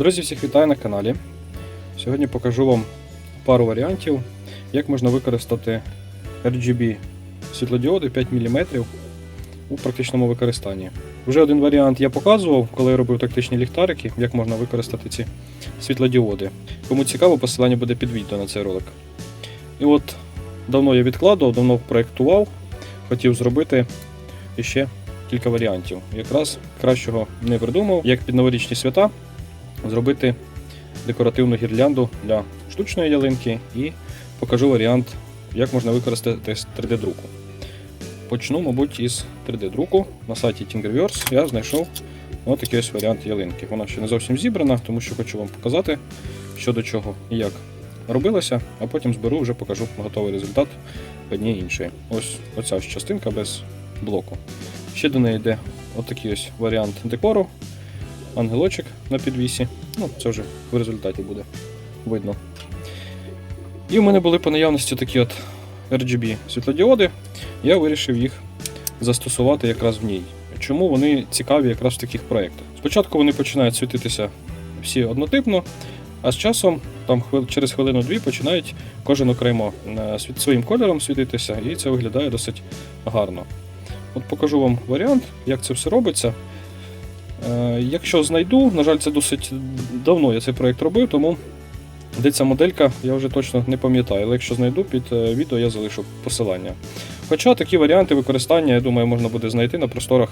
Друзі, всіх вітаю на каналі. Сьогодні покажу вам пару варіантів, як можна використати RGB світлодіоди 5 мм у практичному використанні. Вже один варіант я показував, коли я робив тактичні ліхтарики, як можна використати ці світлодіоди. Кому цікаво, посилання буде під відео на цей ролик. І от давно я відкладував, давно проєктував, хотів зробити іще кілька варіантів. Якраз кращого не придумав, як під новорічні свята зробити декоративну гірлянду для штучної ялинки і покажу варіант, як можна використати з 3D-друку. Почну, мабуть, із 3D-друку. На сайті Thingiverse я знайшов отакий ось варіант ялинки. Вона ще не зовсім зібрана, тому що хочу вам показати, що до чого і як робилося, а потім зберу вже покажу готовий результат однієї іншої. Ось оця ось частинка без блоку. Ще до неї йде отакий ось варіант декору, ангелочок на підвісі. Ну, це вже в результаті буде видно. І в мене були по наявності такі от RGB світлодіоди. Я вирішив їх застосувати якраз в ній. Чому вони цікаві якраз в таких проєктах? Спочатку вони починають світитися всі однотипно, а з часом, там через хвилину-дві, починають кожен окремо е, своїм кольором світитися, і це виглядає досить гарно. От покажу вам варіант, як це все робиться. Е, Якщо знайду, на жаль, це досить давно я цей проєкт робив, тому де ця моделька, я вже точно не пам'ятаю. Але якщо знайду під е, відео, я залишу посилання. Хоча такі варіанти використання, я думаю, можна буде знайти на просторах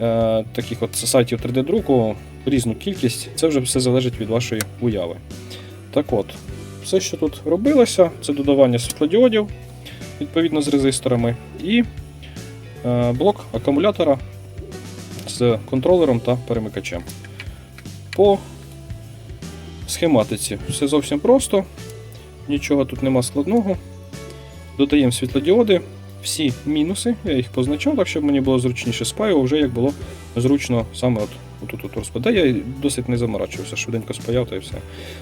е, таких от сайтів 3D-друку різну кількість. Це вже все залежить від вашої уяви. Так от, все, що тут робилося, це додавання світлодіодів відповідно з резисторами, і блок акумулятора з контролером та перемикачем. По схематиці все зовсім просто, нічого тут нема складного. Додаємо світлодіоди, всі мінуси, я їх позначав, так щоб мені було зручніше спаював, вже як було зручно саме от, отут от розпаде. Я досить не заморачувався, швиденько спаяв та і все.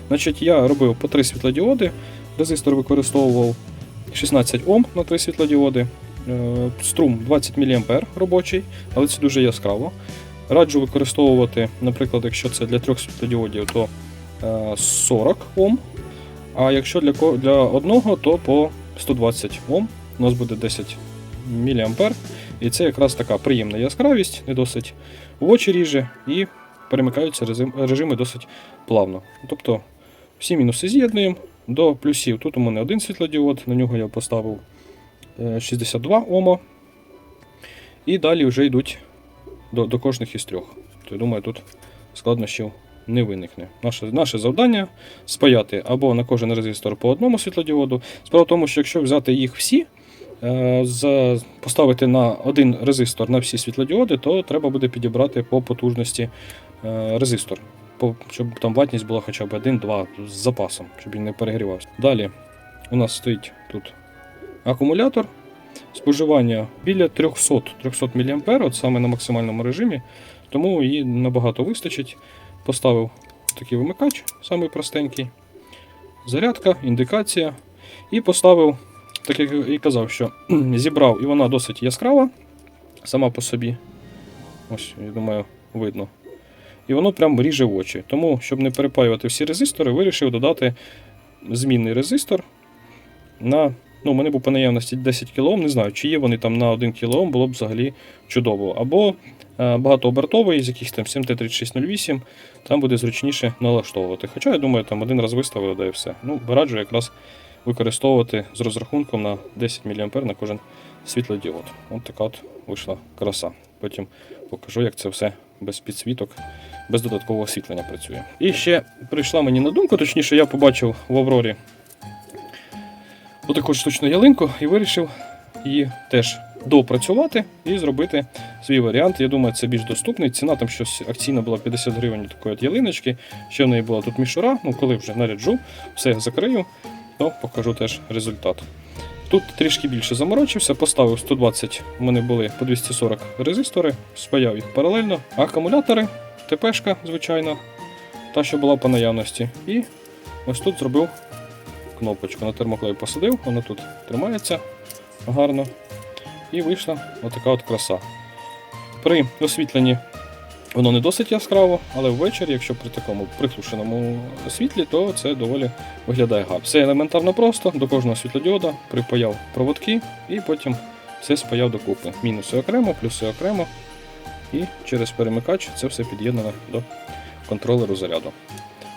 Значить, я робив по три світлодіоди, резистор використовував 16 Ом на три світлодіоди. Е, Струм 20 мА робочий, але це дуже яскраво. Раджу використовувати, наприклад, якщо це для трьох світлодіодів, то е, 40 Ом. А якщо для, для одного, то по 120 Ом. У нас буде 10 мА. І це якраз така приємна яскравість, не досить в очі ріже, і перемикаються режими досить плавно. Тобто всі мінуси з'єднуємо до плюсів. Тут у мене один світлодіод, на нього я поставив е, 62 Ома. І далі вже йдуть до, до кожних із трьох. То я думаю, тут складнощів не виникне. Наше, наше завдання спаяти або на кожен резистор по одному світлодіоду. Справа в тому, що якщо взяти їх всі, е, за, поставити на один резистор на всі світлодіоди, то треба буде підібрати по потужності е, резистор. Щоб там ватність була хоча б 1-2 з запасом, щоб він не перегрівався. Далі у нас стоїть тут акумулятор. Споживання біля 300 300 мА, от саме на максимальному режимі, тому її набагато вистачить. Поставив такий вимикач, самий простенький, зарядка, індикація. І поставив, так як і казав, що зібрав, і вона досить яскрава сама по собі. Ось, я думаю, видно. І воно прям ріже в очі. Тому, щоб не перепаювати всі резистори, вирішив додати змінний резистор на. Ну, у мене був по наявності 10 кОм, не знаю, чи є вони там на 1 кОм, було б взагалі чудово. Або е, багатообертовий, з якихось там 7T3608, там буде зручніше налаштовувати. Хоча, я думаю, там один раз виставили, да і все. Ну, раджу якраз використовувати з розрахунком на 10 мА на кожен світлодіод. От така от вийшла краса. Потім покажу, як це все без підсвіток, без додаткового освітлення працює. І ще прийшла мені на думку, точніше, я побачив в Аврорі отаку штучну ялинку і вирішив її теж доопрацювати і зробити свій варіант. Я думаю, це більш доступний. Ціна там щось акційна була 50 гривень такої от ялиночки. Ще в неї була тут мішура. Ну, коли вже наряджу, все закрию, то покажу теж результат. Тут трішки більше заморочився, поставив 120, у мене були по 240 резистори, спаяв їх паралельно, акумулятори, ТПшка, звичайно, та, що була по наявності. І ось тут зробив кнопочку на термоклей посадив, вона тут тримається гарно. І вийшла отака от краса. При освітленні Воно не досить яскраво, але ввечері, якщо при такому приглушеному світлі, то це доволі виглядає гарно. Все елементарно просто, до кожного світлодіода припаяв проводки і потім все спаяв докупи. Мінуси окремо, плюси окремо. І через перемикач це все під'єднано до контролеру заряду.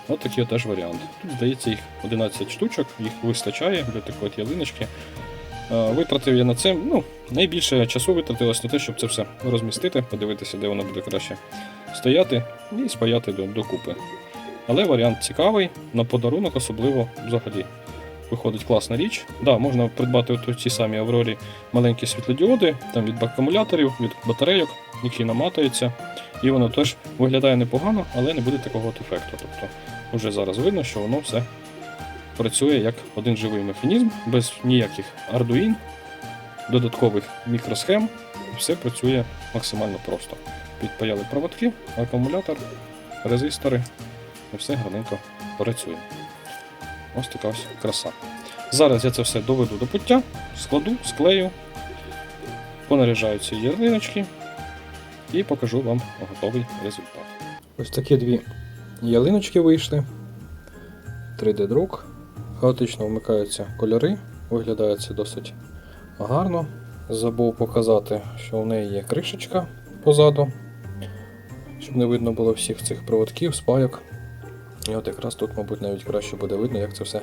От такий теж варіант. Тут, здається, їх 11 штучок, їх вистачає для такої ялиночки. Е, Витратив я на це, ну, найбільше часу витратилось на те, щоб це все розмістити, подивитися, де воно буде краще стояти і спаяти докупи. Але варіант цікавий, на подарунок особливо взагалі. Виходить класна річ. Да, можна придбати от у ці самі Аврорі маленькі світлодіоди, там від акумуляторів, від батарейок, які наматуються. І воно теж виглядає непогано, але не буде такого от ефекту. Тобто вже зараз видно, що воно все працює як один живий механізм, без ніяких Arduino, додаткових мікросхем. Все працює максимально просто. Підпаяли проводки, акумулятор, резистори, і все гарненько працює. Ось така ось краса. Зараз я це все доведу до пуття, складу, склею, понаряжаю ці ялиночки і покажу вам готовий результат. Ось такі дві ялиночки вийшли. 3D-друк. Хаотично вмикаються кольори, виглядає це досить гарно. Забув показати, що в неї є кришечка позаду, щоб не видно було всіх цих проводків, спайок. І от якраз тут, мабуть, навіть краще буде видно, як це все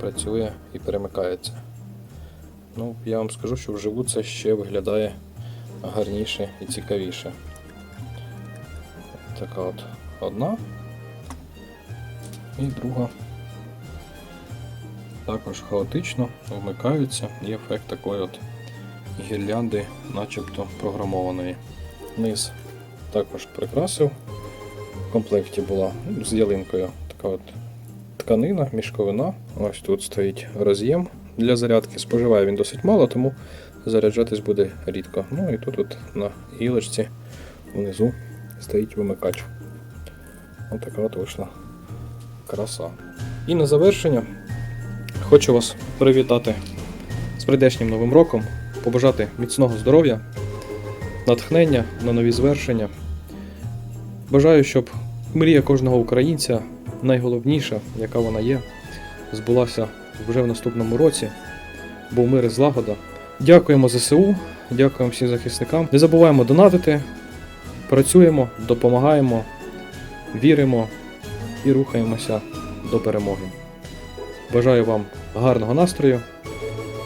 працює і перемикається. Ну, я вам скажу, що вживу це ще виглядає гарніше і цікавіше. Така от одна. І друга. Також хаотично вмикаються і ефект такої от гірлянди, начебто програмованої. Низ також прикрасив. В комплекті була з ялинкою така от тканина, мішковина. Ось тут стоїть роз'єм для зарядки. Споживає він досить мало, тому заряджатись буде рідко. Ну і тут от на гілочці внизу стоїть вимикач. Ось така от вийшла краса. І на завершення хочу вас привітати з прийдешнім новим роком, побажати міцного здоров'я, натхнення на нові звершення. Бажаю, щоб мрія кожного українця, найголовніша, яка вона є, збулася вже в наступному році. Був мир і злагода. Дякуємо ЗСУ, дякуємо всім захисникам. Не забуваємо донатити, працюємо, допомагаємо, віримо і рухаємося до перемоги. Бажаю вам гарного настрою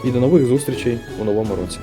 і до нових зустрічей у новому році.